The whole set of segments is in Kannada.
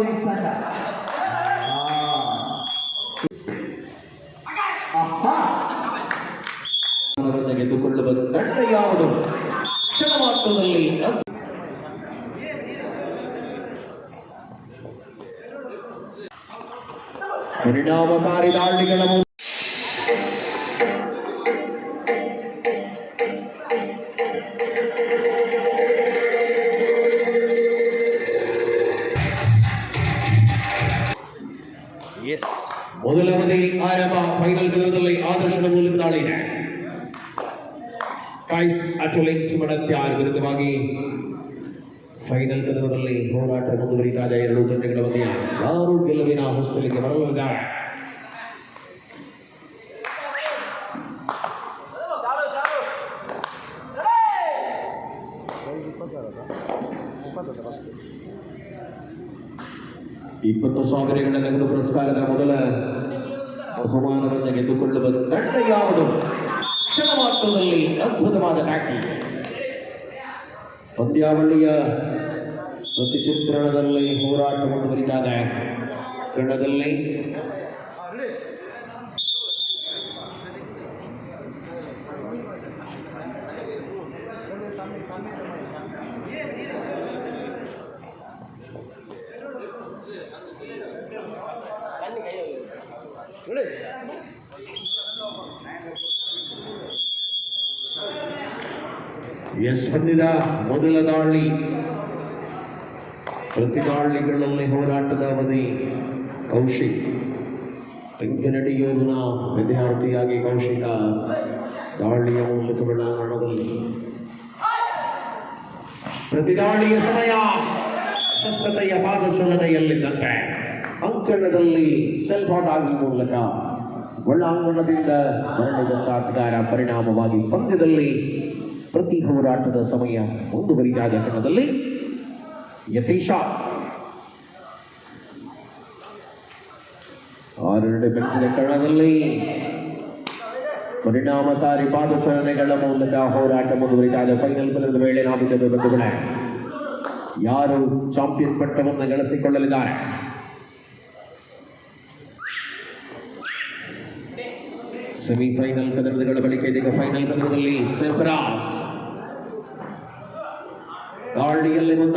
ಪೊಲೀಸ್ ತಂಡ ತೆಗೆದುಕೊಳ್ಳುವ ತಂಡ ಯಾವುದು? ಪರಿಣಾಮಕಾರಿ ದಾಳಿಗಳ ಇಪ್ಪತ್ತು ಸಾವಿರಗಳ ನಗದು ಪುರಸ್ಕಾರದ ಮೊದಲ ಬಹುಮಾನವನ್ನು ಗೆದ್ದುಕೊಳ್ಳುವ ತಂಡ ಯಾವುದು? ಕ್ಷಣ ಮಾತ್ರದಲ್ಲಿ ಅದ್ಭುತವಾದ ಟ್ಯಾಕ್ಲ್ ಪಂದ್ಯಾವಳಿಯ ಪ್ರತಿ ಚಿತ್ರಣದಲ್ಲಿ ಹೋರಾಟ ಮುಂದುವರಿತಾ ಇದೆ ಎಸ್ ಬಂದಿದ ಮೊದಲ ದಾಳಿ. ಪ್ರತಿ ದಾಳಿಗಳಲ್ಲಿ ಹೋರಾಟದ ಅವಧಿ ಕೌಶಿಕ್. ಬೆಂಕಿನಡಿಯೂರಿನ ವಿದ್ಯಾರ್ಥಿಯಾಗಿ ಕೌಶಿಕ ದಾಳಿಯ ಮೂಲಕ ಬೆಳಾಂಗಣದಲ್ಲಿ ಪ್ರತಿ ದಾಳಿಯ ಸಮಯ ಸ್ಪಷ್ಟತೆಯ ಪಾದಚಲನೆಯಲ್ಲಿದ್ದಂತೆ ಅಂಕಣದಲ್ಲಿ ಸೆಲ್ಫ್ ಔಟ್ ಆಗುವ ಮೂಲಕ ಒಳಾಂಗಣದಿಂದ ಮರಳಿದಂತ ಆಟಗಾರ ಪರಿಣಾಮವಾಗಿ ಪಂದ್ಯದಲ್ಲಿ ಪ್ರತಿ ಹೋರಾಟದ ಸಮಯ ಮುಂದುವರಿದಾಗ ಕಣದಲ್ಲಿ ಯತೀಶ. ಆರನೇ ಬೆಂಚಿನ ಕಣದಲ್ಲಿ ಪರಿಣಾಮಕಾರಿ ಪಾದಚರಣೆಗಳ ಮೂಲಕ ಹೋರಾಟ ಮುಂದುವರಿದಾಗ ಫೈನಲ್ ಪಂದ್ಯದ ವೇಳೆ ನಾವು ಯಾರು ಚಾಂಪಿಯನ್ ಪಟ್ಟವನ್ನು ಗಳಿಸಿಕೊಳ್ಳಲಿದ್ದಾರೆ? ಸೆಮಿಫೈನಲ್ ಕದನಗಳ ಬಳಿಕ ಇದೀಗ ಫೈನಲ್ ಕದನದಲ್ಲಿ ಸೆಫ್ರಾಸ್ ದಾಳಿಯಲ್ಲಿ ಮುನ್ನ.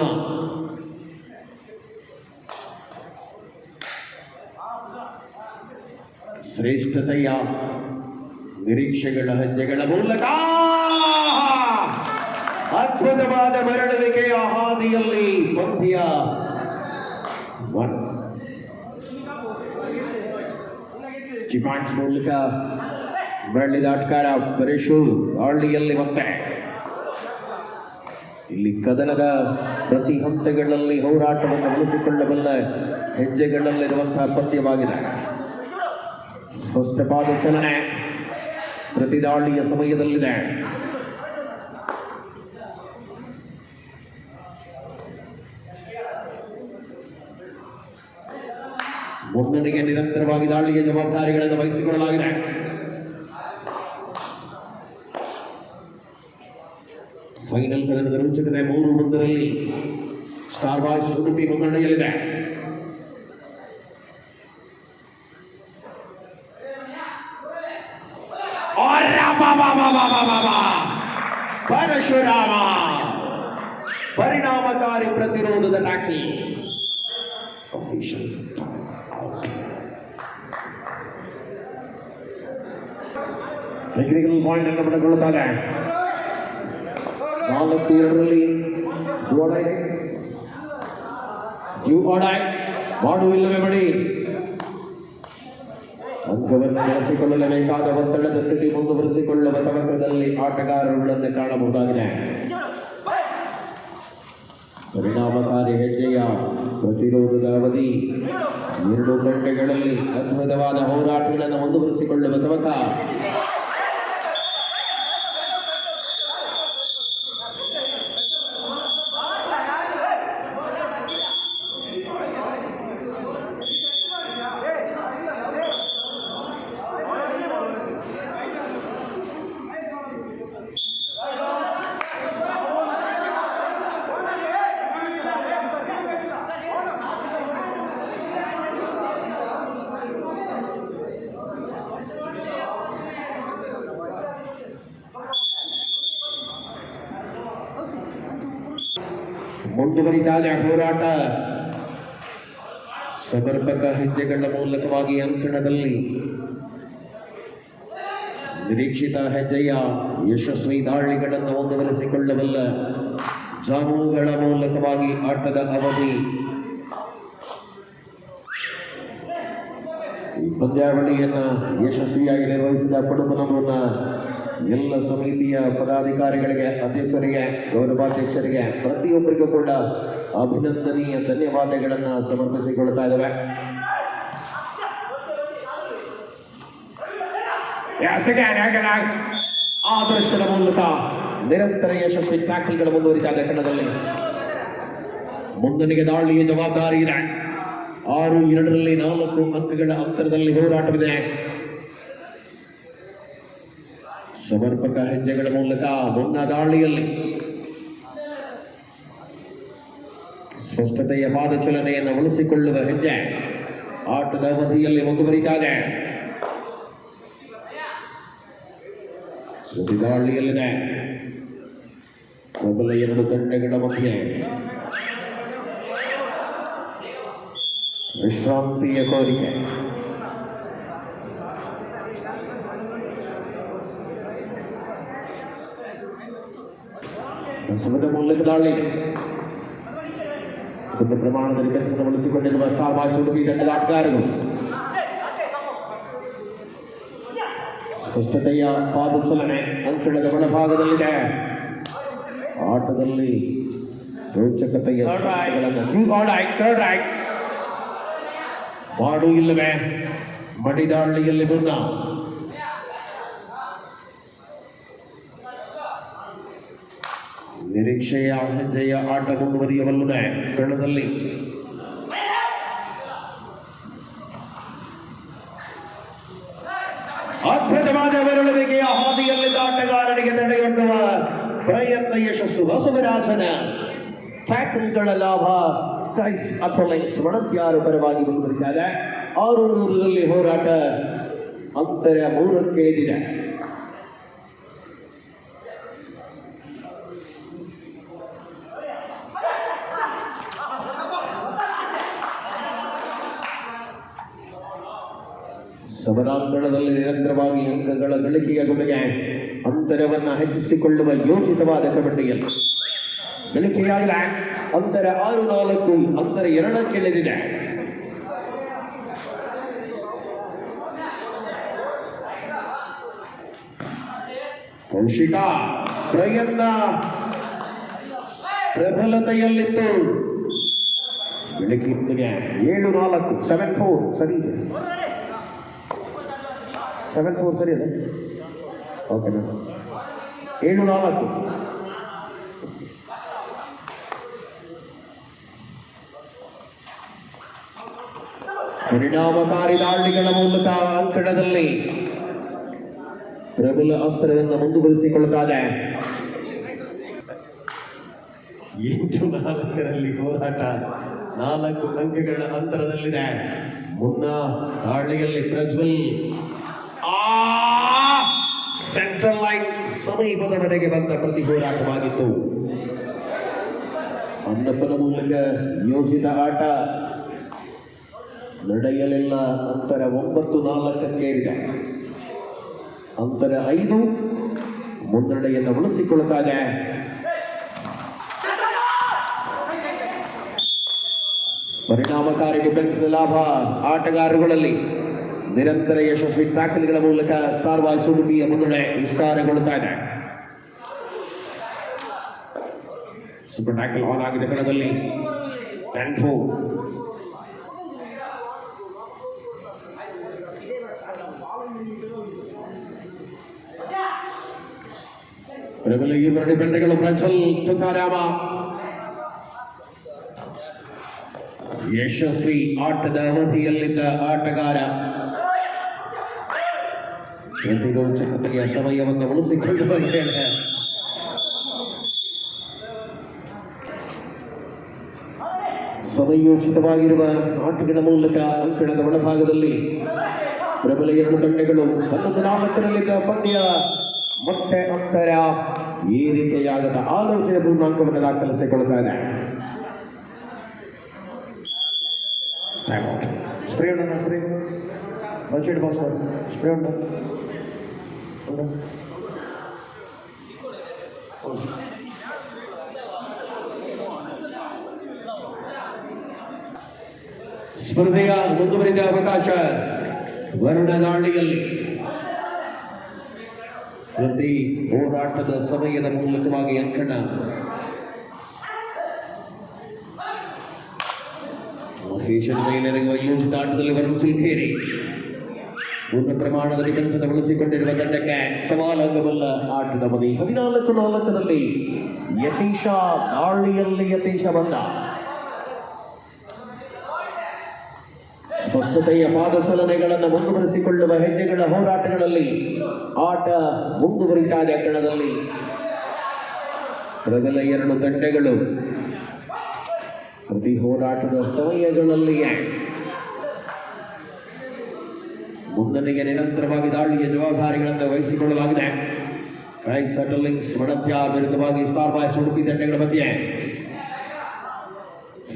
ಶ್ರೇಷ್ಠತೆಯ ನಿರೀಕ್ಷೆಗಳ ಹೆಜ್ಜೆಗಳ ಮೂಲಕ ಅದ್ಭುತವಾದ ಮರಳುವಿಕೆಯ ಹಾದಿಯಲ್ಲಿ ಪಂಥಿಯ ಚಿಪಾಂಕ್ಸ್ ಮೂಲಕ ಮರಳಿದ ದಾಟ್ಕಾರ ಪರೇಶು ದಾಳಿಯಲ್ಲಿ ಮತ್ತೆ. ಇಲ್ಲಿ ಕದನದ ಪ್ರತಿ ಹಂತಗಳಲ್ಲಿ ಹೋರಾಟವನ್ನು ಉಳಿಸಿಕೊಳ್ಳಬಲ್ಲ ಹೆಜ್ಜೆಗಳಲ್ಲಿರುವಂತಹ ಪದ್ಯವಾಗಿದೆ. ಸ್ಪಷ್ಟವಾದ ಚಲನೆ ಪ್ರತಿ ದಾಳಿಯ ಸಮಯದಲ್ಲಿದೆ. ಒಂದನಿಗೆ ನಿರಂತರವಾಗಿ ದಾಳಿಯ ಜವಾಬ್ದಾರಿಗಳನ್ನು ವಹಿಸಿಕೊಳ್ಳಲಾಗಿದೆ. ಫೈನಲ್ ಕದನದ ರೋಚಕತೆ ಮೂರು ಒಂದರಲ್ಲಿ ಸ್ಟಾರ್ ಬಾಯ್ಸ್ ಉಡುಪಿ ಮುನ್ನಡೆಯಲ್ಲಿದೆ ಪರಶುರಾಮ ಪರಿಣಾಮಕಾರಿ ಪ್ರತಿರೋಧದ ಟ್ಯಾಕಲ್ ಅಫಿಷಿಯಲ್ ಟೆಕ್ನಿಕಲ್ ಪಾಯಿಂಟ್ ಅನ್ನು ಪಡೆದುಕೊಳ್ಳುತ್ತಾರೆ ನಾಲ್ಕು ಮಾಡುವಿಲ್ಲವೇ ಬಡಿ ಅಂಕವನ್ನು ಬೆಳೆಸಿಕೊಳ್ಳಲೇಬೇಕಾದ ಒತ್ತಡದ ಸ್ಥಿತಿ ಮುಂದುವರಿಸಿಕೊಳ್ಳುವ ತವಕದಲ್ಲಿ ಆಟಗಾರರುಗಳನ್ನು ಕಾಣಬಹುದಾಗಿದೆ. ಪರಿಣಾಮಕಾರಿ ಹೆಜ್ಜೆಯ ಪ್ರತಿರೋಧದ ಅವಧಿ ಎರಡು ಗಂಟೆಗಳಲ್ಲಿ ಅದ್ಭುತವಾದ ಹೋರಾಟಗಳನ್ನು ಮುಂದುವರಿಸಿಕೊಳ್ಳುವ ತವಕ ಮುಂದುವರಿತಾ ಆ ಹೋರಾಟ. ಸಮರ್ಪಕ ಹೆಜ್ಜೆಗಳ ಮೂಲಕವಾಗಿ ಅಂಕಣದಲ್ಲಿ ನಿರೀಕ್ಷಿತ ಹೆಜ್ಜೆಯ ಯಶಸ್ವಿ ದಾಳಿಗಳನ್ನು ಮುಂದುವರಿಸಿಕೊಳ್ಳಬಲ್ಲ ಜಾಮೂಗಳ ಮೂಲಕವಾಗಿ ಆಟದ ಅವಧಿ ಪಂದ್ಯಾವಳಿಯನ್ನ ಯಶಸ್ವಿಯಾಗಿ ನಿರ್ವಹಿಸಿದ ಪಡುಪನವನ್ನ ಎಲ್ಲ ಸಮಿತಿಯ ಪದಾಧಿಕಾರಿಗಳಿಗೆ, ಅಧ್ಯಕ್ಷರಿಗೆ, ಗೌರವಾಧ್ಯಕ್ಷರಿಗೆ, ಪ್ರತಿಯೊಬ್ಬರಿಗೂ ಕೂಡ ಅಭಿನಂದನೀಯ ಧನ್ಯವಾದಗಳನ್ನು ಸಮರ್ಪಿಸಿಕೊಳ್ತಾ again. ಆದರ್ಶದ ಮೂಲಕ ನಿರಂತರ ಯಶಸ್ವಿ ಟ್ಯಾಕಲ್ಗಳು ಮುಂದುವರಿತಾ ಇದೆ ಕಣದಲ್ಲಿ ಮುಂದನಿಗೆ ದಾಳಿಯ ಜವಾಬ್ದಾರಿ ಇದೆ ಆರು, ಎರಡರಲ್ಲಿ ನಾಲ್ಕು ಅಂಕಗಳ ಅಂತರದಲ್ಲಿ ಹೋರಾಟವಿದೆ ಸಮರ್ಪಕ ಹೆಜ್ಜೆಗಳ ಮೂಲಕ ಮುನ್ನ ದಾಳಿಯಲ್ಲಿ ಸ್ಪಷ್ಟತೆಯ ಪಾದಚಲನೆಯನ್ನು ಉಳಿಸಿಕೊಳ್ಳುವ ಹೆಜ್ಜೆ ಆಟದ ಅವಧಿಯಲ್ಲಿ ಮುಂದುವರಿತಾನೆ. ದಾಳಿಯಲ್ಲಿದೆ. ಮೊದಲ ಎರಡು ತಂಡಗಳ ಮಧ್ಯೆ ವಿಶ್ರಾಂತಿಯ ಕೋರಿಕೆ. ಬಸವನ ಮೂಲಕ ದಾಳಿ ಒಂದು ಪ್ರಮಾಣದಲ್ಲಿ ಕೆಲಸ ಬಳಸಿಕೊಂಡಿರುವ ಸ್ಟಾರ್ ಬಾಯ್ಸ್ ಉಡುಪಿ ತಂಡದ ಆಟಗಾರರು ಸ್ಪಷ್ಟತೆಯ ಪಾದಚಲನೆ ಅಂಕಣದ ಒಳಭಾಗದಲ್ಲಿದೆ ಆಟದಲ್ಲಿ ರೋಚಕತೆಯ ಸ್ಪರ್ಶೆಗಳನ್ನು ಜೂ ಆಡಾಯ್ ಥರ್ಡ್ ಆಯ್ ಮಾಡು ಇಲ್ಲವೇ ಮಡಿದಾಳಿಯಲ್ಲಿ ಮುನ್ನ ನಿರೀಕ್ಷೆಯ ಹೆಜ್ಜೆಯ ಆಟ ಮುಂದುವರಿಯಬಲ್ಲದೆ ಕಣದಲ್ಲಿ ಅದ್ಭುತವಾದ ಬೆರಳುವಿಕೆಯ ಹಾದಿಯಲ್ಲಿದ್ದ ಆಟಗಾರರಿಗೆ ತಡೆಗಟ್ಟುವ ಪ್ರಯತ್ನ ಯಶಸ್ಸು ಬಸವರಾಜನ. ಟ್ಯಾಕಲ್ಗಳ ಲಾಭ. ಕೈಸ್ ಅಥಲೈನ್ಸ್ ಮಣತ್ಯಾರು ಪರವಾಗಿ ಮುಂದುವರಿತಾ ಇದೆ. ಆರು ನೂರರಲ್ಲಿ ಹೋರಾಟ. ಅಂತರ ಮೂರಕ್ಕೆ ಇಳಿದಿದೆ ಸಮರಾಂಗಣದಲ್ಲಿ ನಿರಂತರವಾಗಿ ಅಂಗಗಳ ಗಳಿಕೆಯ ಜೊತೆಗೆ ಅಂತರವನ್ನು ಹೆಚ್ಚಿಸಿಕೊಳ್ಳುವ ಯೋಚಿತವಾದ ಕಬಡ್ಡಿಯಲ್ಲಿ ಗಳಿಕೆಯಾಗಿಲ್ಲ ಅಂತರ ಆರು ನಾಲ್ಕು, ಅಂತರ ಎರಡಕ್ಕೆ ಇಳಿದಿದೆ. ಕೌಶಿಕ ಪ್ರಯತ್ನ ಪ್ರಬಲತೆಯಲ್ಲಿತ್ತು. ಬೆಳಗ್ಗೆ ಏಳು ನಾಲ್ಕು ಸೆವೆನ್ ಫೋರ್ ಸರಿ ಸೆವೆನ್ ಫೋರ್ ಸರಿ ಅದೇ. ಓಕೆ ಏಳು, ನಾಲ್ಕು. ಪರಿಣಾಮಕಾರಿ ದಾಳಿಗಳ ಮೂಲಕ ಅಂಕಣದಲ್ಲಿ ಪ್ರಬಲ ಅಸ್ತ್ರವನ್ನು ಮುಂದುವರಿಸಿಕೊಳ್ಳುತ್ತಾರೆ ಎಂಟು ನಾಲ್ಕರಲ್ಲಿ ಹೋರಾಟ, ನಾಲ್ಕು ಅಂಕಗಳ ಅಂತರದಲ್ಲಿದೆ. ಮುನ್ನ ದಾಳಿಯಲ್ಲಿ ಪ್ರಜ್ವಲ್ ಸಮೀಪದವರೆಗೆ ಬಂದ ಪ್ರತಿ ಹೋರಾಟವಾಗಿತ್ತು ಮಂಡಪದ ಮೂಲಕ ಯೋಜಿತ ಆಟ. ನಡೆಯಲಿಲ್ಲ, ಅಂತರ ಒಂಬತ್ತು ನಾಲ್ಕಕ್ಕೆ ಇದೆ ಅಂತರ ಐದು ಮುನ್ನಡೆಯನ್ನು ಉಳಿಸಿಕೊಳ್ತಾ ಪರಿಣಾಮಕಾರಿ ಡಿಫೆನ್ಸ್ ಲಾಭ ಆಟಗಾರರುಗಳಲ್ಲಿ. ನಿರಂತರ ಯಶಸ್ವಿ ಟ್ಯಾಕಲ್ಗಳ ಮೂಲಕ ಸ್ಟಾರ್ ವಾಯ್ಸ್ ಉಡುಪಿಯ ಮುನ್ನಡೆ ವಿಸ್ತಾರಗೊಳ್ಳುತ್ತಾ ಇದೆ. ಸೂಪರ್ ಟ್ಯಾಕಲ್ ಆನ್ ಆಗಿದೆ ಕಣದಲ್ಲಿ ಪ್ರಬಲ ಇಬ್ಬರು ಡಿಫೆಂಡರ್ಗಳು ಪ್ರಜ್ವಲ್ ತುಕಾರಾಮ. ಯಶಸ್ವಿ ಆಟದ ಅವಧಿಯಲ್ಲಿದ್ದ ಆಟಗಾರ. ಪ್ರತಿರೋಚಕತೆಯ ಸಮಯವನ್ನು ಉಳಿಸಿಕೊಳ್ಳುವ ವೇಳೆ ಸಮಯೋಚಿತವಾಗಿರುವ ಆಟಗಳ ಮೂಲಕ ಅಂಕಣದ ಒಳಭಾಗದಲ್ಲಿ ಪ್ರಬಲ ಎರಡು ತಂಡಗಳು ಸತತ ನಾಲ್ಕರಲ್ಲಿದ್ದ ಪಂದ್ಯ ಮತ್ತೆ ಅಂತರ ಏರಿಕೆಯಾಗದ ಆಲೋಚನೆ ಪೂರ್ಣಾಂಕವನ್ನು ದಾಖಲಿಸಿಕೊಳ್ತಾ ಇದೆ ಸ್ಪ್ರೇ ಉಂಟು ಸ್ಪ್ರೇ ಬಜೆಟ್ ಬಾಕ್ಸ್ ಸ್ಪ್ರೇ? ಉಂಟು. ಸ್ಪರ್ಧೆಯ ಮುಂದುವರಿದ ಅವಕಾಶ ವರುಣಗಾಳಿಯಲ್ಲಿ ಪ್ರತಿ ಹೋರಾಟದ ಸಮಯದ ಮೂಲಕವಾಗಿ ಅಂಕಣ ಮಹೇಶನ ಮೇಲಿರುವ ಯೋಜಿತ ಆಟದಲ್ಲಿ ವರುಣ್ ಸಿಲ್ಕೇರಿ ಪೂರ್ಣ ಪ್ರಮಾಣದಲ್ಲಿ ಕೆಲಸದ ಬಳಸಿಕೊಂಡಿರುವ ತಂಡಕ್ಕೆ ಸವಾಲಾಗಬಲ್ಲ ಆಟದ ಮನೆ ಹದಿನಾಲ್ಕು ನಾಲ್ಕರಲ್ಲಿ ಯತೀಶ ದಾಳಿಯಲ್ಲಿ ಯತೀಶ ಬಂದ. ಸ್ಪಷ್ಟತೆಯ ಪಾದಸಲನೆಗಳನ್ನು ಮುಂದುವರಿಸಿಕೊಳ್ಳುವ ಹೆಜ್ಜೆಗಳ ಹೋರಾಟಗಳಲ್ಲಿ ಆಟ ಮುಂದುವರಿತಾ ಇದೆ ಕಣದಲ್ಲಿ ಪ್ರಬಲ ಎರಡು ತಂಡಗಳು ಪ್ರತಿ ಹೋರಾಟದ ಸಮಯಗಳಲ್ಲಿಯೇ ಮುನ್ನಡೆಗೆ ನಿರಂತರವಾಗಿ ದಾಳಿಯ ಜವಾಬ್ದಾರಿಗಳನ್ನು ವಹಿಸಿಕೊಳ್ಳಲಾಗಿದೆ. ಕ್ರೈಸ್ ಸೆಟಲಿಂಗ್ಸ್ ಮಡತ್ಯ ವಿರುದ್ಧವಾಗಿ ಸ್ಟಾರ್ ಬಾಯ್ಸ್ ಉಡುಪಿ ತಂಡಗಳ ಮಧ್ಯೆ.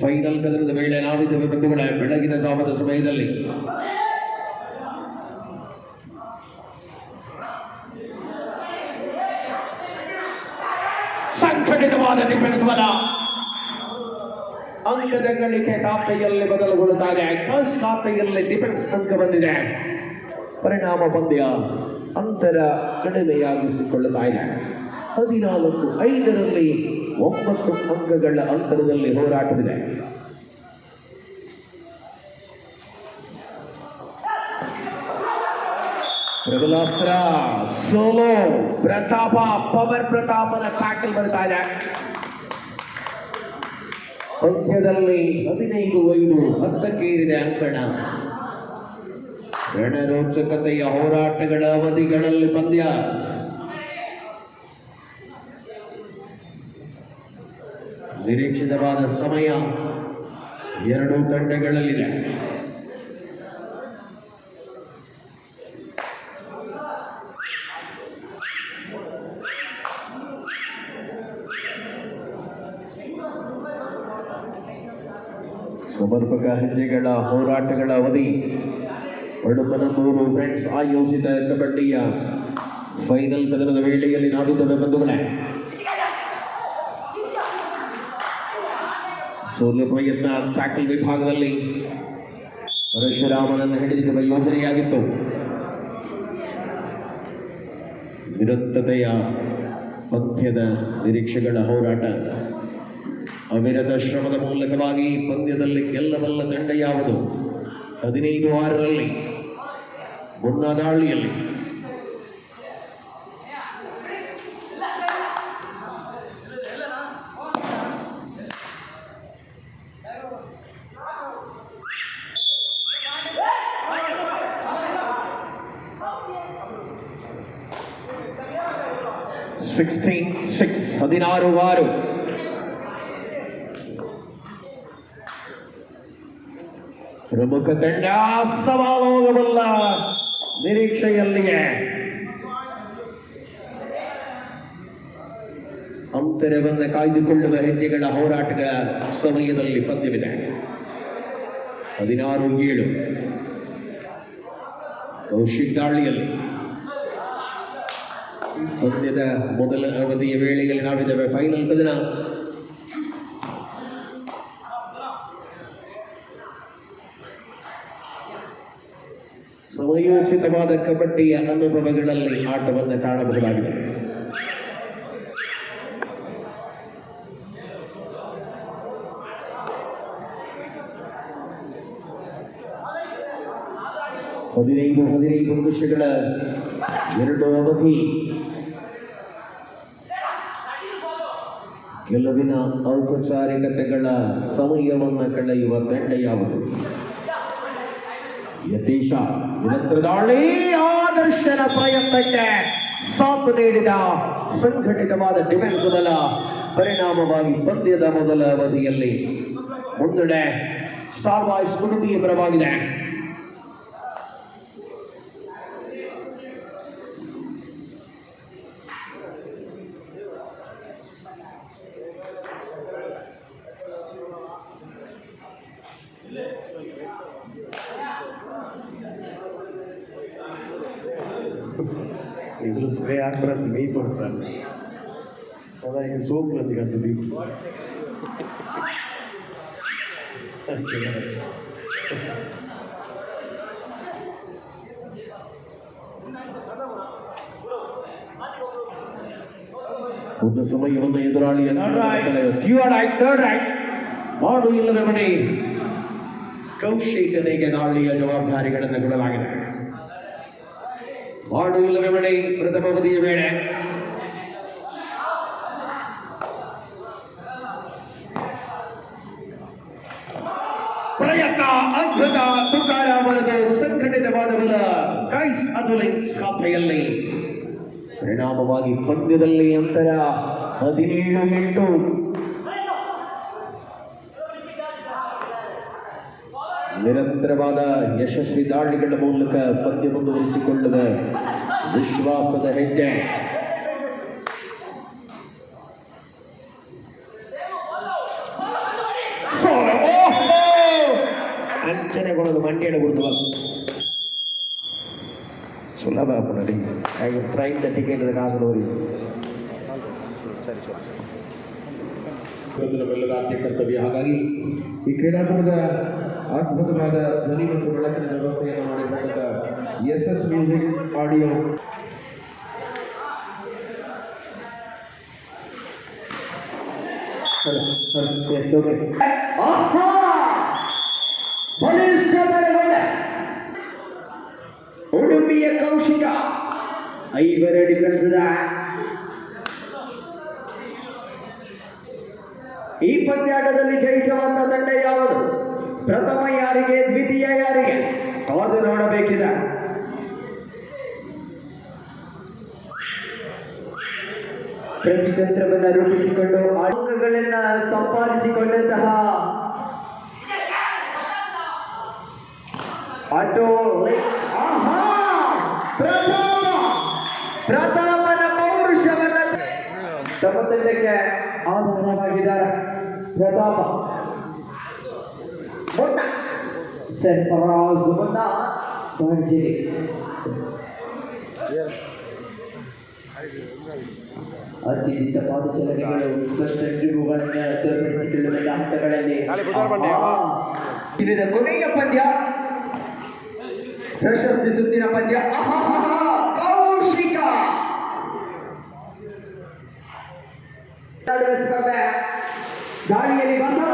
ಫೈನಲ್ ಕದರದ ವೇಳೆ ನಾವಿದ್ದೇವೆ ಬಂಧುಗಳೇ ಬೆಳಗಿನ ಜಾವದ ಸಮಯದಲ್ಲಿ. ಸಂಘಟಿತವಾದ ಡಿಫೆನ್ಸ್ ಬಲ. ಅಂಕದ ಗಳಿಕೆ ಖಾತೆಯಲ್ಲಿ ಬದಲುಗೊಳ್ಳುತ್ತಾರೆ ಕಸ್ ಖಾತೆಯಲ್ಲಿ ಡಿಫೆನ್ಸ್ ಅಂಕ ಬಂದಿದೆ. ಪರಿಣಾಮ ಪಂದ್ಯ ಅಂತರ ಕಡಿಮೆಯಾಗಿಸಿಕೊಳ್ಳುತ್ತಾ ಇದೆ ಹದಿನಾಲ್ಕು ಐದರಲ್ಲಿ ಒಂಬತ್ತು ಅಂಕಗಳ ಅಂತರದಲ್ಲಿ ಹೋರಾಟವಿದೆ. ಪ್ರಬಲಾಸ್ತ್ರ ಸೋಲೋ, ಪ್ರತಾಪ, ಪವರ್ ಪ್ರತಾಪನ ಟ್ಯಾಕಲ್ ಬರ್ತಾ ಇದೆ. ಪಂದ್ಯದಲ್ಲಿ ಹದಿನೈದು ಐದು ಹತ್ತಕ್ಕೇರಿದೆ ಅಂಕಣ. ರಣರೋಚಕತೆಯ ಹೋರಾಟಗಳ ಅವಧಿಗಳಲ್ಲಿ ಪಂದ್ಯ. ನಿರೀಕ್ಷಿತವಾದ ಸಮಯ ಎರಡೂ ತಂಡಗಳಲ್ಲಿದೆ. ಸಮರ್ಪಕ ಹೆಜ್ಜೆಗಳ ಹೋರಾಟಗಳ ಅವಧಿ ಒಡುಪನಮೂರು ಫ್ರೆಂಡ್ಸ್ ಆಯೋಜಿತ ಕಬಡ್ಡಿಯ ಫೈನಲ್ ಕದನದ ವೇಳೆಯಲ್ಲಿ ನಾವಿದ್ದೇವೆ ಬಂಧುಗಳೇ ಸೋಲು ಪ್ರಯತ್ನ ಟ್ಯಾಕಲ್ ವಿಭಾಗದಲ್ಲಿ ಪರಶುರಾಮನನ್ನು ಹಿಡಿದಿರುವ ಯೋಜನೆಯಾಗಿತ್ತು. ನಿರಂತತೆಯ ಪಂದ್ಯದ ನಿರೀಕ್ಷೆಗಳ ಹೋರಾಟ. ಅವಿರತ ಶ್ರಮದ ಮೂಲಕವಾಗಿ ಪಂದ್ಯದಲ್ಲಿ ಗೆಲ್ಲಬಲ್ಲ ತಂಡ ಯಾವುದು? ಹದಿನೈದು ಆರರಲ್ಲಿ. ಮುನ್ನದಾಳಿಯಲ್ಲಿ ಸಿಕ್ಸ್ಟೀನ್ ಸಿಕ್ಸ್ ಹದಿನಾರು ಆರು ಪ್ರಮುಖ ತಂಡ ಸವಾಲೋಗಬಲ್ಲ ನಿರೀಕ್ಷೆಯಲ್ಲಿಯೇ. ಅಂತರವನ್ನು ಕಾಯ್ದುಕೊಳ್ಳುವ ಹೆಜ್ಜೆಗಳ ಹೋರಾಟಗಳ ಸಮಯದಲ್ಲಿ ಪದ್ಯವಿದೆ. ಹದಿನಾರು ಏಳು ಕೌಶಿಕ್ ದಾಳಿಯಲ್ಲಿ. ಪಂದ್ಯದ ಮೊದಲ ಅವಧಿಯ ವೇಳೆಯಲ್ಲಿ ನಾವಿದ್ದೇವೆ. ಫೈನಲ್ ಕದನ. ಸಮಯೋಚಿತವಾದ ಕಬಡ್ಡಿಯ ಅನುಭವಗಳಲ್ಲಿ ಆಟವನ್ನು ಕಾಣಬಹುದಾಗಿದೆ. ಹದಿನೈದು ಹದಿನೈದು ನಿಮಿಷಗಳ ಎರಡು ಅವಧಿ. ಕೆಲವಿನ ಔಪಚಾರಿಕತೆಗಳ ಸಮಯವನ್ನು ಕಳೆಯುವ ತಂಡ ಯಾವುದು ಯತೀಶ ನಿರಂತರ ದಾಳಿ ಆದರ್ಶನ ಪ್ರಯತ್ನಕ್ಕೆ ಸಾಥ್ ನೀಡಿದ ಸಂಘಟಿತವಾದ ಡಿಫೆನ್ಸ್ ಬಲ ಪರಿಣಾಮವಾಗಿ ಪಂದ್ಯದ ಮೊದಲ ಅವಧಿಯಲ್ಲಿ ಮುನ್ನಡೆ ಸ್ಟಾರ್ ಬಾಯ್ಸ್ ಉಡುಪಿಯ ಪರವಾಗಿದೆ. ಜಾಗೃತಿಗೆ ಪಡ್ತಾರೆ ಅದ ಈಗ ಸೋಪ್ ಪ್ರತಿಗೆ ಹತ್ತಿದ್ವಿ ಒಂದು ಸಮಯವನ್ನು ಎದುರಾಳಿಯನ್ನು ಥರ್ಡ್ ರೈಟ್ ಮಾಡು ಇಲ್ಲದ ಮನೆ ಕೌಶಿಕನಿಗೆ ದಾಳಿಯ ಜವಾಬ್ದಾರಿಗಳನ್ನು ಕೊಡಲಾಗಿದೆ ಮಾಡು ಇಲ್ಲವೇ ಮನೆ, ಪ್ರಥಮ ಅವಧಿಯ ವೇಳೆ ಪ್ರಯತ್ನ, ಅದ್ಭುತ, ತುಕಾರ ಬರೆದು ಸಂಘಟಿತವಾದ ಬಲ. ಕೈಸ್ ಅಜುಲಿನ್ಸ್ ಸ್ಕಾಫೆಯಲ್ಲಿ ಪರಿಣಾಮವಾಗಿ ಪಂದ್ಯದಲ್ಲಿ ಅಂತರ ಹದಿನೇಳು ಎಂಟು. ನಿರಂತರವಾದ ಯಶಸ್ವಿ ದಾಳಿಗಳ ಮೂಲಕ ಪಂದ್ಯ ಮುಂದುವರಿಸಿಕೊಳ್ಳುವ ವಿಶ್ವಾಸದ ಹೆಜ್ಜೆ ಸೋಲು. ಓಹೋ! ಅಂಚನೆಗೊಳದು ಮಂಡ್ಯನ ಬಿಡ್ತು ಸುಲಭ ಪುನಡಿ ಹಾಗೆ ಟ್ರೈನ್ ಟಿಕೆಟ್ ಕಾಸು ನೋಡಿ ಸರಿ ಸರಿ ಸರಿ ನಮ್ಮೆಲ್ಲರ ಆದ್ಯ ಕರ್ತವ್ಯ ಹಾಗಾಗಿ ಈ ಕ್ರೀಡಾಕೂಟದ ಅದ್ಭುತವಾದ ಧ್ವನಿ ಮತ್ತು ಬೆಳಕಿನ ವ್ಯವಸ್ಥೆಯನ್ನು ಮಾಡಿರ್ತಕ್ಕಂಥ S S music audio. Yes okay ಉಡುಪಿಯ ಕೌಶಿಕ! ಐವರ ಡಿಫೆನ್ಸ್ದ ಈ ಪಂದ್ಯಾಟದಲ್ಲಿ ಜಯಿಸುವಂತ ತಂಡ ಯಾವುದು? ಪ್ರಥಮ ಯಾರಿಗೆ, ದ್ವಿತೀಯ ಯಾರಿಗೆ? ಕಾದು ನೋಡಬೇಕಿದೆ? ಪ್ರತಿತಂತ್ರವನ್ನು ರೂಪಿಸಿಕೊಂಡು ಅಂಕಗಳನ್ನ ಸಂಪಾದಿಸಿಕೊಂಡಂತಹ ಆಟೋ ಪ್ರಥಮ ಆಹಾ! ಪ್ರತಾಪ ಪ್ರತಾಪನ ಪೌರುಷವನ್ನ ತಮ್ಮ ತಂಡಕ್ಕೆ ಆಧಾರವಾಗಿದ್ದಾರೆ ಪ್ರತಾಪ ಮುನ್ನ ಸರ್ಫರಾಜ್ ಮುನ್ನ ಭರ್ಜರಿ ಅತ್ಯಂತ ಪಾದಚಲನೆಗಳು ಸ್ಪಷ್ಟ ತಿರುಗುಗಳನ್ನು ತೋರ್ಪಡಿಸಿಕೊಳ್ಳುವ ಹಂತಗಳಲ್ಲಿ ನಾಳೆ ಬುಧವಾರ ಬಂಡೆ. ಆಹಾ! ಇಲ್ಲಿದ ಕೊನೆಯ ಪಂದ್ಯ ಪ್ರಶಸ್ತಿ ಸುತ್ತಿನ ಪಂದ್ಯ ಆಹಾಹಾಹಾ! ಕೌಶಿಕ ಆಡುವ ಸ್ಪರ್ಧೆ ದಾಳಿಯಲ್ಲಿ ಬಸವ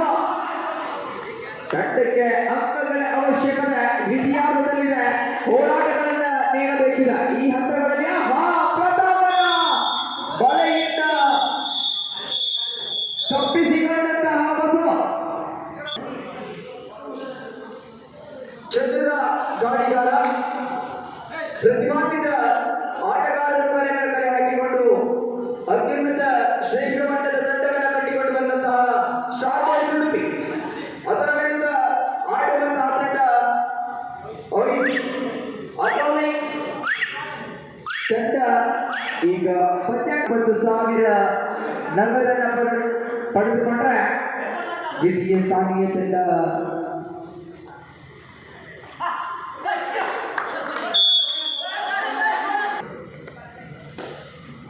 ಅತ್ಯುನ್ನತ ಶ್ರೇಷ್ಠ ಮಟ್ಟದ ತಂಡವನ್ನು ಕಟ್ಟಿಕೊಂಡು ಬಂದಂತಹ ಸ್ಟಾರ್ ಅದರಿಂದ ಅದರ ಮೇಲಿಂದ ಆಡುವಂತಹ ತಂಡ ತಂಡ ಈಗ ಪಂಚಾಯತ್ ಸಾವಿರ ನಂಬರ್ ಪಡೆದು ಪಡೆದುಕೊಂಡ್ರೆ ದ್ವಿತೀಯ ಸ್ಥಾನೀಯ ತಂಡ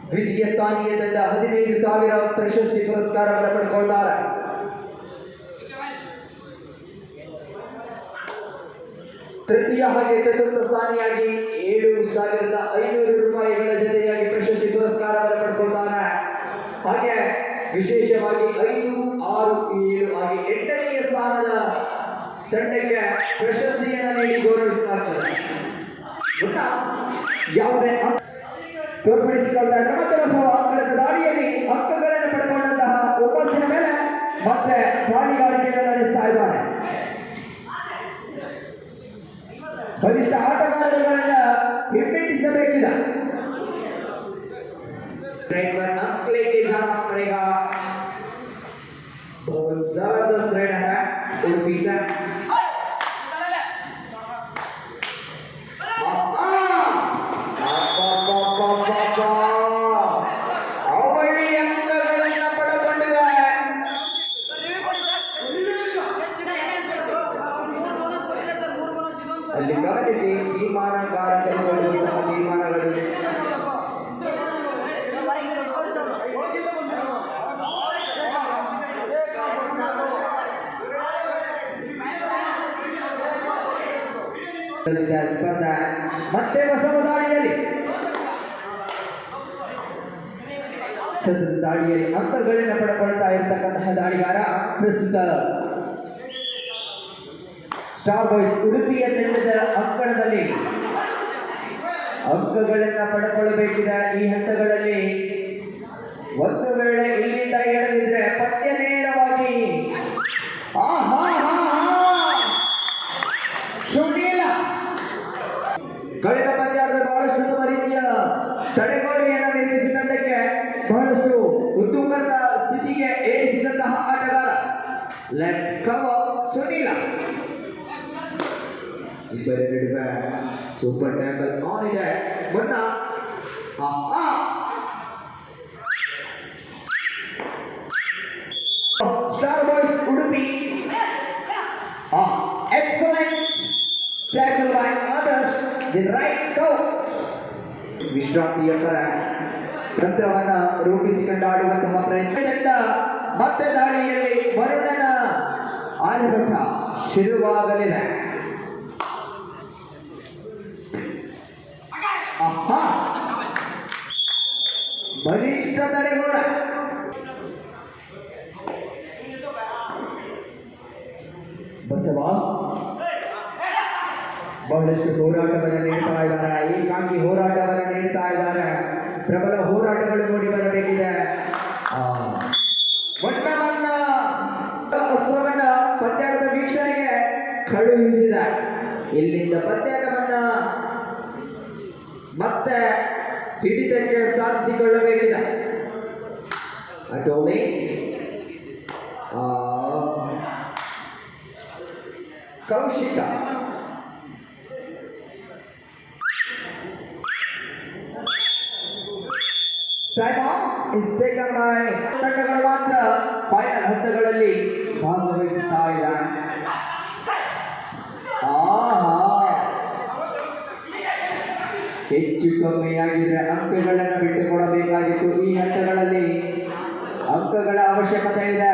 ದ್ವಿತೀಯ ಸ್ಥಾನೀಯ ತಂಡ ಹದಿನೈದು ಸಾವಿರ ಪ್ರಶಸ್ತಿ ಪುರಸ್ಕಾರವನ್ನು ಪಡ್ಕೊಳ್ತಾರೆ ತೃತೀಯ ಹಾಗೆ ಚತುರ್ಥ ಸ್ಥಾನಿಯಾಗಿ ಏಳು ಸಾವಿರದ ಐನೂರು ರೂಪಾಯಿಗಳ ಜೊತೆಯಾಗಿ ಪ್ರಶಸ್ತಿ ಪುರಸ್ಕಾರವನ್ನು ಪಡ್ಕೊಳ್ತಾರೆ ಹಾಗೆ ವಿಶೇಷವಾಗಿ ಐದು, ಆರು, ಏಳು ಹಾಗೆ ಎಂಟನೆಯ ಸ್ಥಾನದ ತಂಡಕ್ಕೆ ಪ್ರಶಸ್ತಿಯನ್ನು ನೀಡಿ ಗೊತ್ತಾ ಯಾವುದೇ ಅಂಕ ಮತ್ತೆ ಹೊಸ ಬಸವ ದಾರಿಯಲ್ಲಿ ಹಕ್ಕುಗಳನ್ನು ಪಡೆದುಕೊಂಡಂತಹ ಹುಮ್ಮಸ್ಸಿನ ಮೇಲೆ ಮತ್ತೆ ಪ್ರಾಣಿಗಾರಿಕೆಯನ್ನು ನಡೆಸ್ತಾ ಇದ್ದಾರೆ. ಬಲಿಷ್ಠ ಆಟಗಾರರುಗಳನ್ನ ಅಲ್ಲಿ ಗಮನಿಸಿ ತೀರ್ಮಾನಕಾರಕರು ತೀರ್ಮಾನಗಳು. ಸ್ಪರ್ಧ ಮತ್ತೆ ಹೊಸ ದಾಳಿಯಲ್ಲಿ ದಾಳಿಯಲ್ಲಿ ಅಂಕಗಳನ್ನು ಪಡ್ಕೊಳ್ತಾ ಇರತಕ್ಕಂತಹ ದಾಳಿಗಾರ ಪ್ರಸ್ತುತ ಸ್ಟಾರ್ ಬಾಯ್ಸ್ ಉಡುಪಿಯ ತಂಡದ ಅಂಕಣದಲ್ಲಿ ಅಂಕಗಳನ್ನು ಪಡ್ಕೊಳ್ಬೇಕಿದ. ಈ ಹಂತಗಳಲ್ಲಿ ಒಂದು ವೇಳೆ ಇಲ್ಲಿಂದ ಹೇಳದಿದ್ರೆ ಪಠ್ಯ ನೇರವಾಗಿ. ಸುನೀಲ ಕಳೆದ ಪಂದ್ಯದಲ್ಲಿ ಬಹಳಷ್ಟು ಉತ್ತಮ ರೀತಿಯ ತಡೆಗೋಡೆಯನ್ನು ನಿರ್ಮಿಸಿದಂತಕ್ಕೆ ಬಹಳಷ್ಟು ಉತ್ತುಂಗದ ಸ್ಥಿತಿಗೆ ಏರಿಸಿದಂತಹ ಆಟಗಾರ ಲೆಫ್ಟ್ ಕವರ್ ಸುನೀಲ ಇಬ್ಬರ ನಡುವೆ ಸೂಪರ್ ಟ್ಯಾಕಲ್ ಆನ್ ಇದೆ ಮುನ್ನ ಆಹಾ star boys Udupi excellent tackle by Adarsh the right cow ವಿಶ್ರಾಂತಿ ಪರ ತಂತ್ರವನ್ನ ರೂಪಿಸಿಕೊಂಡು ಆಡುವಂತಹ ಪ್ರಯತ್ನದಿಂದ ಮತ್ತೆ ದಾಳಿಯಲ್ಲಿ ವರುಣನ ಆರ್ಭಟ ಶುರುವಾಗಲಿದೆ ಆಹಾ ಬಸವ, ಬಹಳಷ್ಟು ಹೋರಾಟವನ್ನು ನೀಡ್ತಾ ಇದ್ದಾರೆ. ಏಕಾಂಗಿ ಹೋರಾಟವನ್ನು ನೀಡ್ತಾ ಇದ್ದಾರೆ. ಪ್ರಬಲ ಹೋರಾಟಗಳು ನೋಡಿ ಬರಬೇಕಿದೆ. ಬಣ್ಣವನ್ನ ಅಸ್ತ್ರವನ್ನ ಪಂದ್ಯಾಟದ ವೀಕ್ಷಣೆಗೆ ಕಳುಹಿಸಿದ ಇಲ್ಲಿಂದ ಪಂದ್ಯಾಟವನ್ನ ಮತ್ತೆ ಹಿಡಿತಕ್ಕೆ ಸಾಧಿಸಿಕೊಳ್ಳಬೇಕಿದೆ. ಅಟೋಲಿಕ್ಸ್ Kaushik time is taken by ತಂಡಗಳು ಮಾತ್ರ ಫೈನಲ್ ಹಂತಗಳಲ್ಲಿ ಭಾಗವಹಿಸುತ್ತಾ ಇದ್ದಾರೆ ಆಹಾ ಹೆಚ್ಚು ಕಮ್ಮಿಯಾಗಿದ್ರೆ ಅಂಕಗಳನ್ನು ಬಿಟ್ಟುಕೊಡಬೇಕಾಗಿತ್ತು ಈ ಹಂತಗಳಲ್ಲಿ. ಅಂಕಗಳ ಅವಶ್ಯಕತೆ ಇದೆ.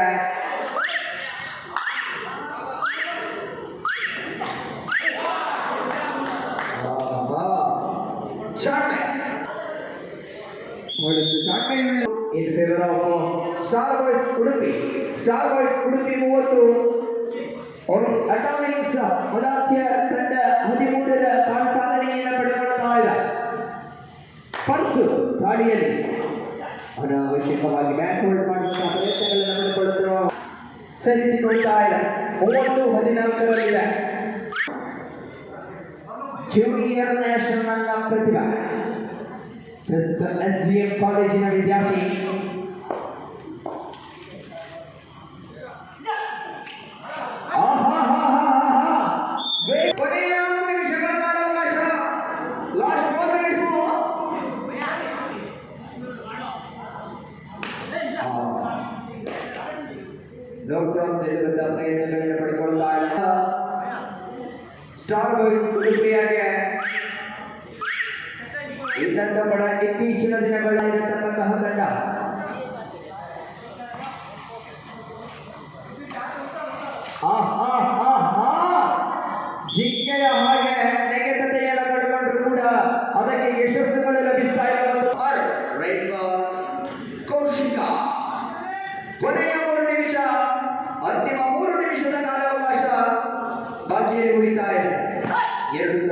In favour of star boys Udupi star boys Udupi ಮೂವತ್ತು. ಅಟಾಲಿಕ್ಸ್ ಮದಾತ್ಯ ತಂಡ ಹದಿಮೂರರ ಕಾಲ ಸಾಧನೆಯನ್ನು ಪಡೆದುಕೊಳ್ಳುತ್ತಾ ಇದೆ. ಪರ್ಸು ದಾಳಿಯಲ್ಲಿ ಅನಾವಶ್ಯಕವಾಗಿ ಬ್ಯಾಕ್ ಹೋಲ್ಡ್ ಮಾಡುವಂತಹ ಪ್ರಯತ್ನಗಳನ್ನು ಪಡೆದುಕೊಳ್ಳುತ್ತಿರುವ ಸರಿಸಿಕೊಳ್ತಾ ಇದೆ ಮೂವತ್ತು ಹದಿನಾಲ್ಕರಲ್ಲಿದೆ ಜೂನಿಯರ್ ನ್ಯಾಷನಲ್ನ ಪ್ರತಿಭಾ ಪ್ರಸ್ತುತ ಎಸ್ ಬಿ ಎಂ ಕಾಲೇಜಿನ ವಿದ್ಯಾರ್ಥಿ ಯಶಸ್ಸುಗಳು ಲಭಿಸ್ತಾ ಇಲ್ಲ ಒಂದು ಆರು. Right ball. ಕೌಶಿಕ ಕೊನೆಯ ಮೂರು ನಿಮಿಷ ಅಂತಿಮ ಮೂರು ನಿಮಿಷದ ಕಾಲಾವಕಾಶ ಬಾಕಿಯಲ್ಲಿ ಉಳಿತಾ ಇದೆ ಎರಡು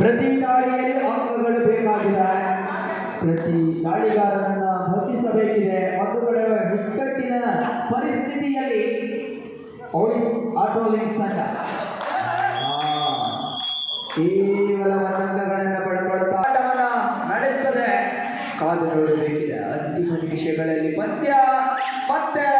ಪ್ರತಿ ದಾಳಿಯಲ್ಲಿ ಅಂಕಗಳು ಬೇಕಾಗಿದೆ. ಪ್ರತಿ ದಾಳಿಗಾರನನ್ನ ಬಂಧಿಸಬೇಕಿದೆ ಒಂದು ಕಡೆ ಬಿಕ್ಕಟ್ಟಿನ ಪರಿಸ್ಥಿತಿಯಲ್ಲಿ ಪೊಲೀಸ್ ಆಟೋ ಲಿಂಕ್ಸ್ ತಂಡ. ಕೇವಲ ಒಂದು ಅಂಕಗಳನ್ನು ಪಡ್ಕೊಳ್ತಾ ಆಟವನ್ನ ನಡೆಸ್ತದೆ. ಕಾದು ನೋಡಬೇಕಿದೆ. ಅಂತಿಮ ನಿಮಿಷಗಳಲ್ಲಿ ಪಂದ್ಯ. ಮತ್ತೆ